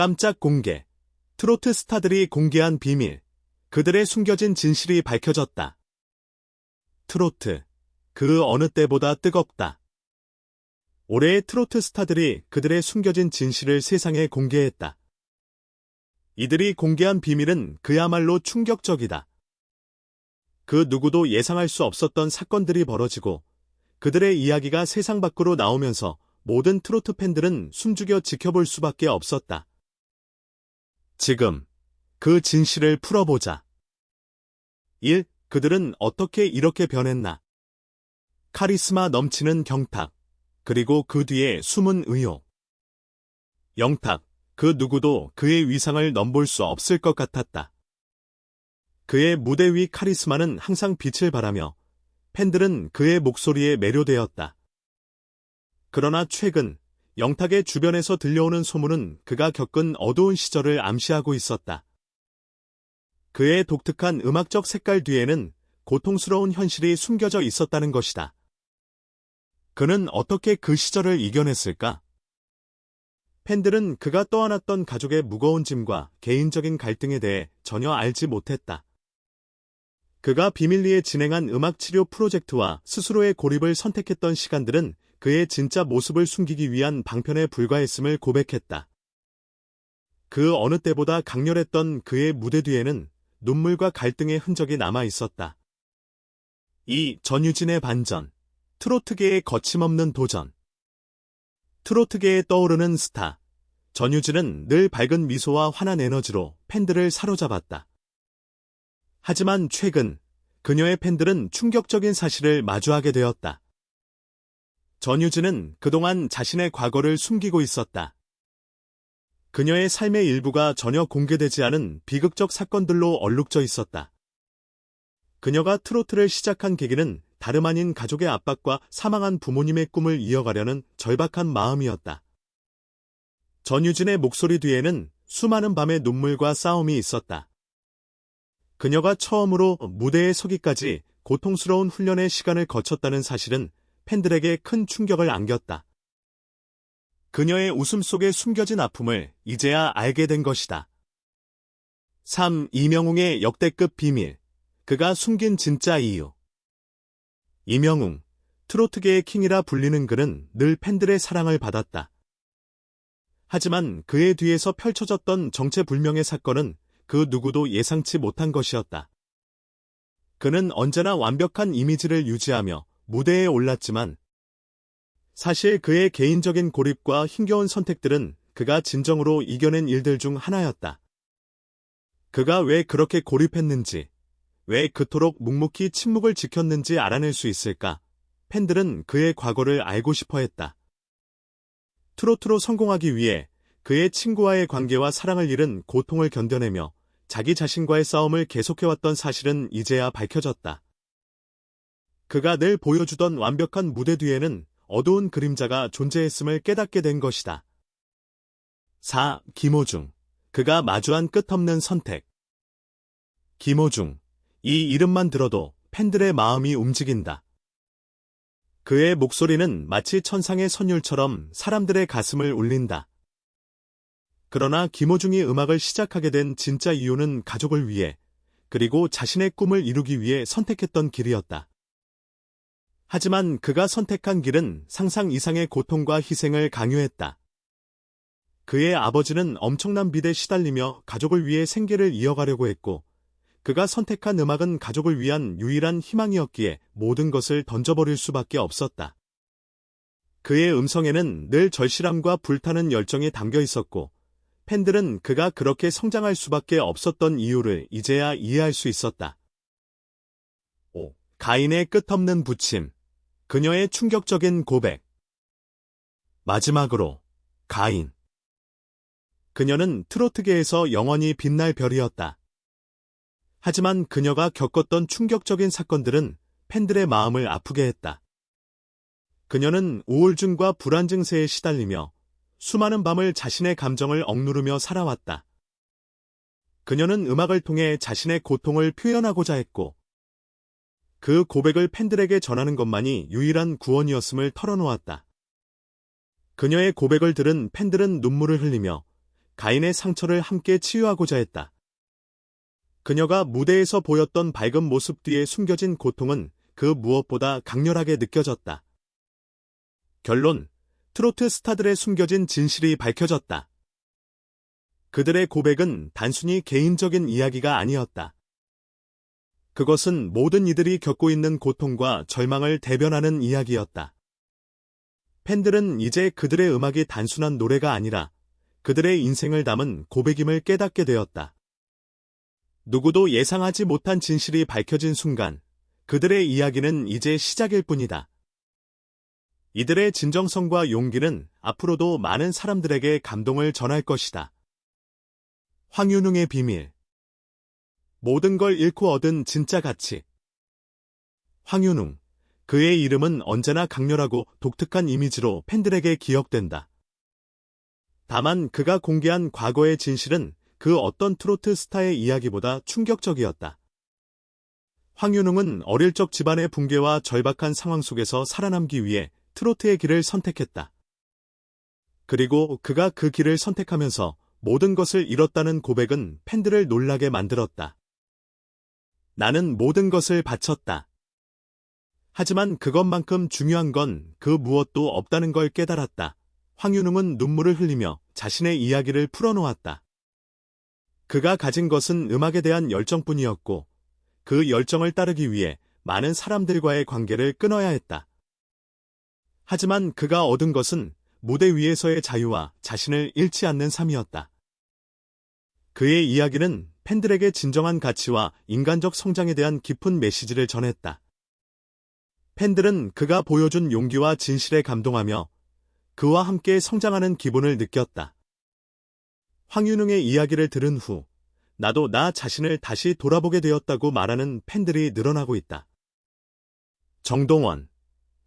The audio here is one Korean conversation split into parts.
깜짝 공개. 트로트 스타들이 공개한 비밀. 그들의 숨겨진 진실이 밝혀졌다. 트로트. 그 어느 때보다 뜨겁다. 올해의 트로트 스타들이 그들의 숨겨진 진실을 세상에 공개했다. 이들이 공개한 비밀은 그야말로 충격적이다. 그 누구도 예상할 수 없었던 사건들이 벌어지고 그들의 이야기가 세상 밖으로 나오면서 모든 트로트 팬들은 숨죽여 지켜볼 수밖에 없었다. 지금 그 진실을 풀어보자. 1. 그들은 어떻게 이렇게 변했나? 카리스마 넘치는 경탁, 그리고 그 뒤에 숨은 의욕. 영탁, 그 누구도 그의 위상을 넘볼 수 없을 것 같았다. 그의 무대 위 카리스마는 항상 빛을 발하며 팬들은 그의 목소리에 매료되었다. 그러나 최근 영탁의 주변에서 들려오는 소문은 그가 겪은 어두운 시절을 암시하고 있었다. 그의 독특한 음악적 색깔 뒤에는 고통스러운 현실이 숨겨져 있었다는 것이다. 그는 어떻게 그 시절을 이겨냈을까? 팬들은 그가 떠안았던 가족의 무거운 짐과 개인적인 갈등에 대해 전혀 알지 못했다. 그가 비밀리에 진행한 음악 치료 프로젝트와 스스로의 고립을 선택했던 시간들은 그의 진짜 모습을 숨기기 위한 방편에 불과했음을 고백했다. 그 어느 때보다 강렬했던 그의 무대 뒤에는 눈물과 갈등의 흔적이 남아 있었다. 이 전유진의 반전, 트로트계의 거침없는 도전. 트로트계에 떠오르는 스타, 전유진은 늘 밝은 미소와 환한 에너지로 팬들을 사로잡았다. 하지만 최근 그녀의 팬들은 충격적인 사실을 마주하게 되었다. 전유진은 그동안 자신의 과거를 숨기고 있었다. 그녀의 삶의 일부가 전혀 공개되지 않은 비극적 사건들로 얼룩져 있었다. 그녀가 트로트를 시작한 계기는 다름 아닌 가족의 압박과 사망한 부모님의 꿈을 이어가려는 절박한 마음이었다. 전유진의 목소리 뒤에는 수많은 밤의 눈물과 싸움이 있었다. 그녀가 처음으로 무대에 서기까지 고통스러운 훈련의 시간을 거쳤다는 사실은 팬들에게 큰 충격을 안겼다. 그녀의 웃음 속에 숨겨진 아픔을 이제야 알게 된 것이다. 3. 이명웅의 역대급 비밀. 그가 숨긴 진짜 이유. 이명웅, 트로트계의 킹이라 불리는 그는 늘 팬들의 사랑을 받았다. 하지만 그의 뒤에서 펼쳐졌던 정체불명의 사건은 그 누구도 예상치 못한 것이었다. 그는 언제나 완벽한 이미지를 유지하며 무대에 올랐지만 사실 그의 개인적인 고립과 힘겨운 선택들은 그가 진정으로 이겨낸 일들 중 하나였다. 그가 왜 그렇게 고립했는지, 왜 그토록 묵묵히 침묵을 지켰는지 알아낼 수 있을까? 팬들은 그의 과거를 알고 싶어 했다. 트로트로 성공하기 위해 그의 친구와의 관계와 사랑을 잃은 고통을 견뎌내며 자기 자신과의 싸움을 계속해왔던 사실은 이제야 밝혀졌다. 그가 늘 보여주던 완벽한 무대 뒤에는 어두운 그림자가 존재했음을 깨닫게 된 것이다. 4. 김호중. 그가 마주한 끝없는 선택. 김호중. 이 이름만 들어도 팬들의 마음이 움직인다. 그의 목소리는 마치 천상의 선율처럼 사람들의 가슴을 울린다. 그러나 김호중이 음악을 시작하게 된 진짜 이유는 가족을 위해, 그리고 자신의 꿈을 이루기 위해 선택했던 길이었다. 하지만 그가 선택한 길은 상상 이상의 고통과 희생을 강요했다. 그의 아버지는 엄청난 빚에 시달리며 가족을 위해 생계를 이어가려고 했고, 그가 선택한 음악은 가족을 위한 유일한 희망이었기에 모든 것을 던져버릴 수밖에 없었다. 그의 음성에는 늘 절실함과 불타는 열정이 담겨 있었고, 팬들은 그가 그렇게 성장할 수밖에 없었던 이유를 이제야 이해할 수 있었다. 5. 가인의 끝없는 부침 그녀의 충격적인 고백. 마지막으로, 가인. 그녀는 트로트계에서 영원히 빛날 별이었다. 하지만 그녀가 겪었던 충격적인 사건들은 팬들의 마음을 아프게 했다. 그녀는 우울증과 불안 증세에 시달리며 수많은 밤을 자신의 감정을 억누르며 살아왔다. 그녀는 음악을 통해 자신의 고통을 표현하고자 했고, 그 고백을 팬들에게 전하는 것만이 유일한 구원이었음을 털어놓았다. 그녀의 고백을 들은 팬들은 눈물을 흘리며 가인의 상처를 함께 치유하고자 했다. 그녀가 무대에서 보였던 밝은 모습 뒤에 숨겨진 고통은 그 무엇보다 강렬하게 느껴졌다. 결론, 트로트 스타들의 숨겨진 진실이 밝혀졌다. 그들의 고백은 단순히 개인적인 이야기가 아니었다. 그것은 모든 이들이 겪고 있는 고통과 절망을 대변하는 이야기였다. 팬들은 이제 그들의 음악이 단순한 노래가 아니라 그들의 인생을 담은 고백임을 깨닫게 되었다. 누구도 예상하지 못한 진실이 밝혀진 순간 그들의 이야기는 이제 시작일 뿐이다. 이들의 진정성과 용기는 앞으로도 많은 사람들에게 감동을 전할 것이다. 황윤웅의 비밀 모든 걸 잃고 얻은 진짜 가치 황윤웅 그의 이름은 언제나 강렬하고 독특한 이미지로 팬들에게 기억된다. 다만 그가 공개한 과거의 진실은 그 어떤 트로트 스타의 이야기보다 충격적이었다. 황윤웅은 어릴 적 집안의 붕괴와 절박한 상황 속에서 살아남기 위해 트로트의 길을 선택했다. 그리고 그가 그 길을 선택하면서 모든 것을 잃었다는 고백은 팬들을 놀라게 만들었다. 나는 모든 것을 바쳤다. 하지만 그것만큼 중요한 건 그 무엇도 없다는 걸 깨달았다. 황윤웅은 눈물을 흘리며 자신의 이야기를 풀어놓았다. 그가 가진 것은 음악에 대한 열정뿐이었고 그 열정을 따르기 위해 많은 사람들과의 관계를 끊어야 했다. 하지만 그가 얻은 것은 무대 위에서의 자유와 자신을 잃지 않는 삶이었다. 그의 이야기는 팬들에게 진정한 가치와 인간적 성장에 대한 깊은 메시지를 전했다. 팬들은 그가 보여준 용기와 진실에 감동하며 그와 함께 성장하는 기분을 느꼈다. 황윤웅의 이야기를 들은 후 나도 나 자신을 다시 돌아보게 되었다고 말하는 팬들이 늘어나고 있다. 정동원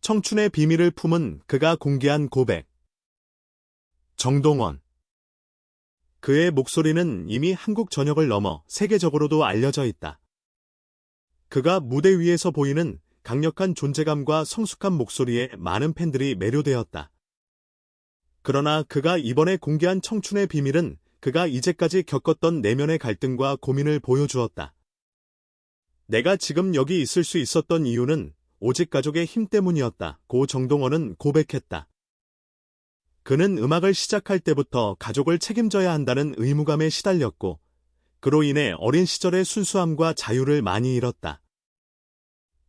청춘의 비밀을 품은 그가 공개한 고백. 정동원. 그의 목소리는 이미 한국 전역을 넘어 세계적으로도 알려져 있다. 그가 무대 위에서 보이는 강력한 존재감과 성숙한 목소리에 많은 팬들이 매료되었다. 그러나 그가 이번에 공개한 청춘의 비밀은 그가 이제까지 겪었던 내면의 갈등과 고민을 보여주었다. 내가 지금 여기 있을 수 있었던 이유는 오직 가족의 힘 때문이었다. 고 정동원은 고백했다. 그는 음악을 시작할 때부터 가족을 책임져야 한다는 의무감에 시달렸고, 그로 인해 어린 시절의 순수함과 자유를 많이 잃었다.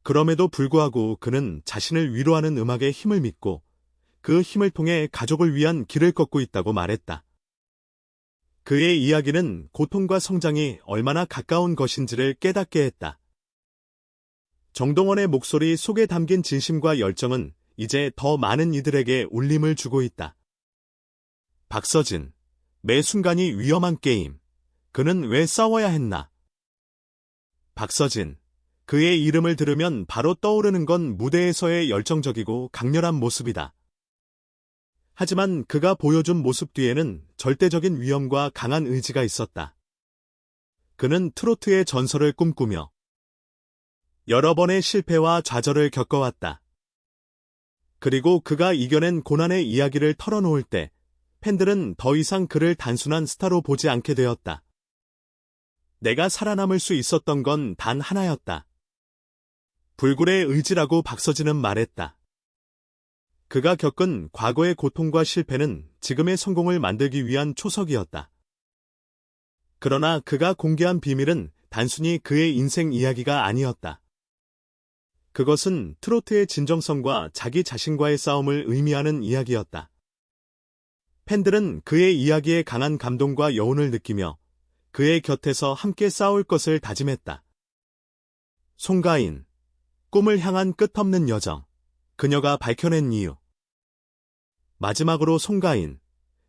그럼에도 불구하고 그는 자신을 위로하는 음악의 힘을 믿고, 그 힘을 통해 가족을 위한 길을 걷고 있다고 말했다. 그의 이야기는 고통과 성장이 얼마나 가까운 것인지를 깨닫게 했다. 정동원의 목소리 속에 담긴 진심과 열정은 이제 더 많은 이들에게 울림을 주고 있다. 박서진. 매 순간이 위험한 게임. 그는 왜 싸워야 했나? 박서진. 그의 이름을 들으면 바로 떠오르는 건 무대에서의 열정적이고 강렬한 모습이다. 하지만 그가 보여준 모습 뒤에는 절대적인 위험과 강한 의지가 있었다. 그는 트로트의 전설을 꿈꾸며 여러 번의 실패와 좌절을 겪어왔다. 그리고 그가 이겨낸 고난의 이야기를 털어놓을 때 팬들은 더 이상 그를 단순한 스타로 보지 않게 되었다. 내가 살아남을 수 있었던 건 단 하나였다. 불굴의 의지라고 박서진은 말했다. 그가 겪은 과거의 고통과 실패는 지금의 성공을 만들기 위한 초석이었다. 그러나 그가 공개한 비밀은 단순히 그의 인생 이야기가 아니었다. 그것은 트로트의 진정성과 자기 자신과의 싸움을 의미하는 이야기였다. 팬들은 그의 이야기에 강한 감동과 여운을 느끼며 그의 곁에서 함께 싸울 것을 다짐했다. 송가인, 꿈을 향한 끝없는 여정, 그녀가 밝혀낸 이유. 마지막으로 송가인,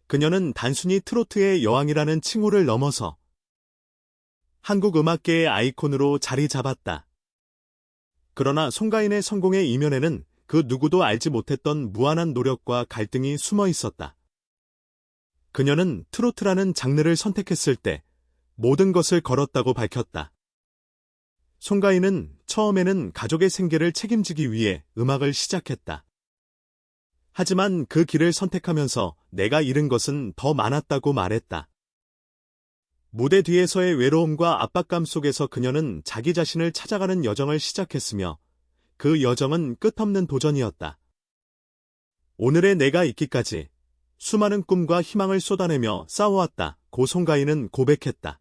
그녀는 단순히 트로트의 여왕이라는 칭호를 넘어서 한국 음악계의 아이콘으로 자리 잡았다. 그러나 송가인의 성공의 이면에는 그 누구도 알지 못했던 무한한 노력과 갈등이 숨어 있었다. 그녀는 트로트라는 장르를 선택했을 때 모든 것을 걸었다고 밝혔다. 송가인은 처음에는 가족의 생계를 책임지기 위해 음악을 시작했다. 하지만 그 길을 선택하면서 내가 잃은 것은 더 많았다고 말했다. 무대 뒤에서의 외로움과 압박감 속에서 그녀는 자기 자신을 찾아가는 여정을 시작했으며 그 여정은 끝없는 도전이었다. 오늘의 내가 있기까지 수많은 꿈과 희망을 쏟아내며 싸워왔다. 고 송가인은 고백했다.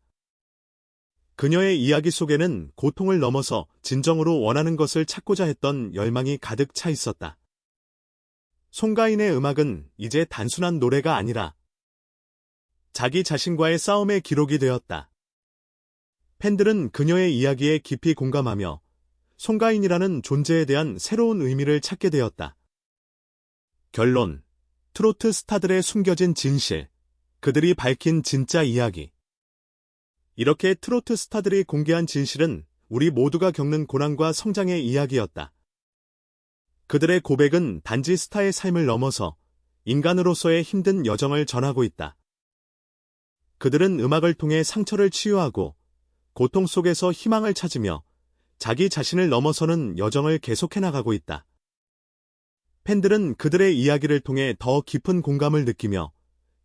그녀의 이야기 속에는 고통을 넘어서 진정으로 원하는 것을 찾고자 했던 열망이 가득 차 있었다. 송가인의 음악은 이제 단순한 노래가 아니라 자기 자신과의 싸움의 기록이 되었다. 팬들은 그녀의 이야기에 깊이 공감하며 송가인이라는 존재에 대한 새로운 의미를 찾게 되었다. 결론. 트로트 스타들의 숨겨진 진실. 그들이 밝힌 진짜 이야기. 이렇게 트로트 스타들이 공개한 진실은 우리 모두가 겪는 고난과 성장의 이야기였다. 그들의 고백은 단지 스타의 삶을 넘어서 인간으로서의 힘든 여정을 전하고 있다. 그들은 음악을 통해 상처를 치유하고 고통 속에서 희망을 찾으며 자기 자신을 넘어서는 여정을 계속해 나가고 있다. 팬들은 그들의 이야기를 통해 더 깊은 공감을 느끼며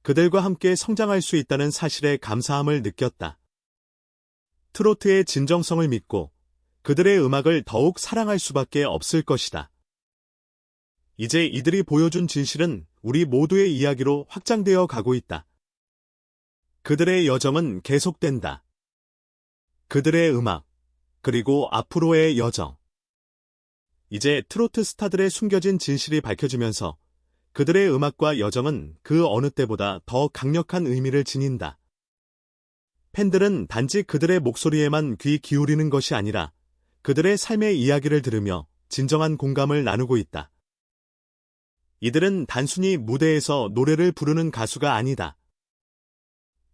그들과 함께 성장할 수 있다는 사실에 감사함을 느꼈다. 트로트의 진정성을 믿고 그들의 음악을 더욱 사랑할 수밖에 없을 것이다. 이제 이들이 보여준 진실은 우리 모두의 이야기로 확장되어 가고 있다. 그들의 여정은 계속된다. 그들의 음악, 그리고 앞으로의 여정. 이제 트로트 스타들의 숨겨진 진실이 밝혀지면서 그들의 음악과 여정은 그 어느 때보다 더 강력한 의미를 지닌다. 팬들은 단지 그들의 목소리에만 귀 기울이는 것이 아니라 그들의 삶의 이야기를 들으며 진정한 공감을 나누고 있다. 이들은 단순히 무대에서 노래를 부르는 가수가 아니다.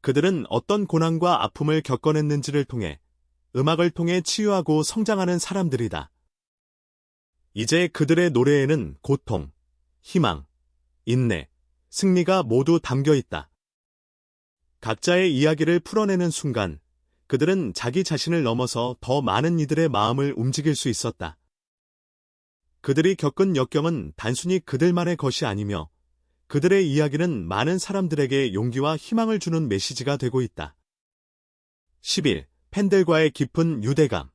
그들은 어떤 고난과 아픔을 겪어냈는지를 통해 음악을 통해 치유하고 성장하는 사람들이다. 이제 그들의 노래에는 고통, 희망, 인내, 승리가 모두 담겨 있다. 각자의 이야기를 풀어내는 순간 그들은 자기 자신을 넘어서 더 많은 이들의 마음을 움직일 수 있었다. 그들이 겪은 역경은 단순히 그들만의 것이 아니며 그들의 이야기는 많은 사람들에게 용기와 희망을 주는 메시지가 되고 있다. 10일, 팬들과의 깊은 유대감.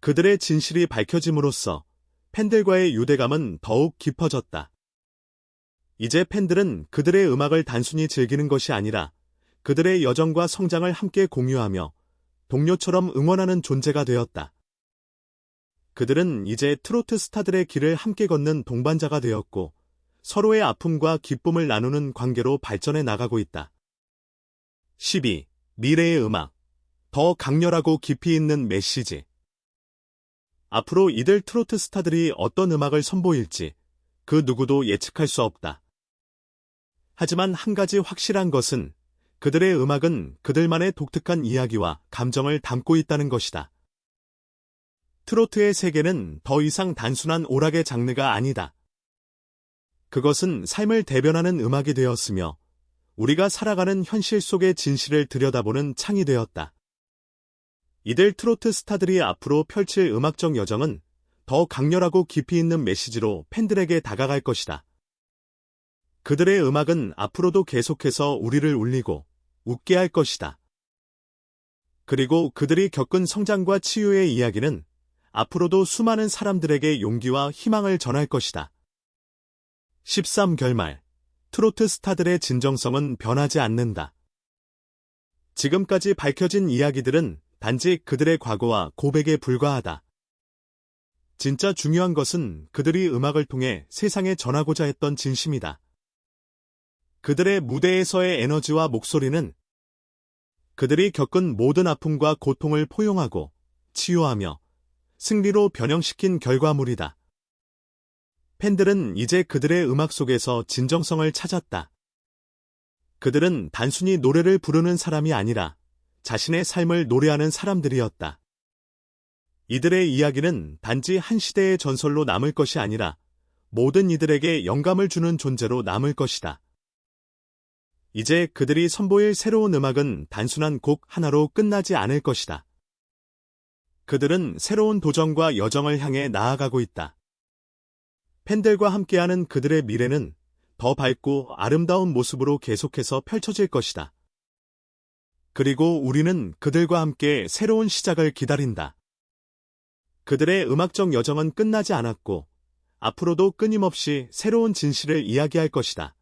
그들의 진실이 밝혀짐으로써 팬들과의 유대감은 더욱 깊어졌다. 이제 팬들은 그들의 음악을 단순히 즐기는 것이 아니라 그들의 여정과 성장을 함께 공유하며 동료처럼 응원하는 존재가 되었다. 그들은 이제 트로트 스타들의 길을 함께 걷는 동반자가 되었고 서로의 아픔과 기쁨을 나누는 관계로 발전해 나가고 있다. 12. 미래의 음악. 더 강렬하고 깊이 있는 메시지. 앞으로 이들 트로트 스타들이 어떤 음악을 선보일지 그 누구도 예측할 수 없다. 하지만 한 가지 확실한 것은 그들의 음악은 그들만의 독특한 이야기와 감정을 담고 있다는 것이다. 트로트의 세계는 더 이상 단순한 오락의 장르가 아니다. 그것은 삶을 대변하는 음악이 되었으며 우리가 살아가는 현실 속의 진실을 들여다보는 창이 되었다. 이들 트로트 스타들이 앞으로 펼칠 음악적 여정은 더 강렬하고 깊이 있는 메시지로 팬들에게 다가갈 것이다. 그들의 음악은 앞으로도 계속해서 우리를 울리고 웃게 할 것이다. 그리고 그들이 겪은 성장과 치유의 이야기는 앞으로도 수많은 사람들에게 용기와 희망을 전할 것이다. 13 결말. 트로트 스타들의 진정성은 변하지 않는다. 지금까지 밝혀진 이야기들은 단지 그들의 과거와 고백에 불과하다. 진짜 중요한 것은 그들이 음악을 통해 세상에 전하고자 했던 진심이다. 그들의 무대에서의 에너지와 목소리는 그들이 겪은 모든 아픔과 고통을 포용하고 치유하며 승리로 변형시킨 결과물이다. 팬들은 이제 그들의 음악 속에서 진정성을 찾았다. 그들은 단순히 노래를 부르는 사람이 아니라 자신의 삶을 노래하는 사람들이었다. 이들의 이야기는 단지 한 시대의 전설로 남을 것이 아니라 모든 이들에게 영감을 주는 존재로 남을 것이다. 이제 그들이 선보일 새로운 음악은 단순한 곡 하나로 끝나지 않을 것이다. 그들은 새로운 도전과 여정을 향해 나아가고 있다. 팬들과 함께하는 그들의 미래는 더 밝고 아름다운 모습으로 계속해서 펼쳐질 것이다. 그리고 우리는 그들과 함께 새로운 시작을 기다린다. 그들의 음악적 여정은 끝나지 않았고, 앞으로도 끊임없이 새로운 진실을 이야기할 것이다.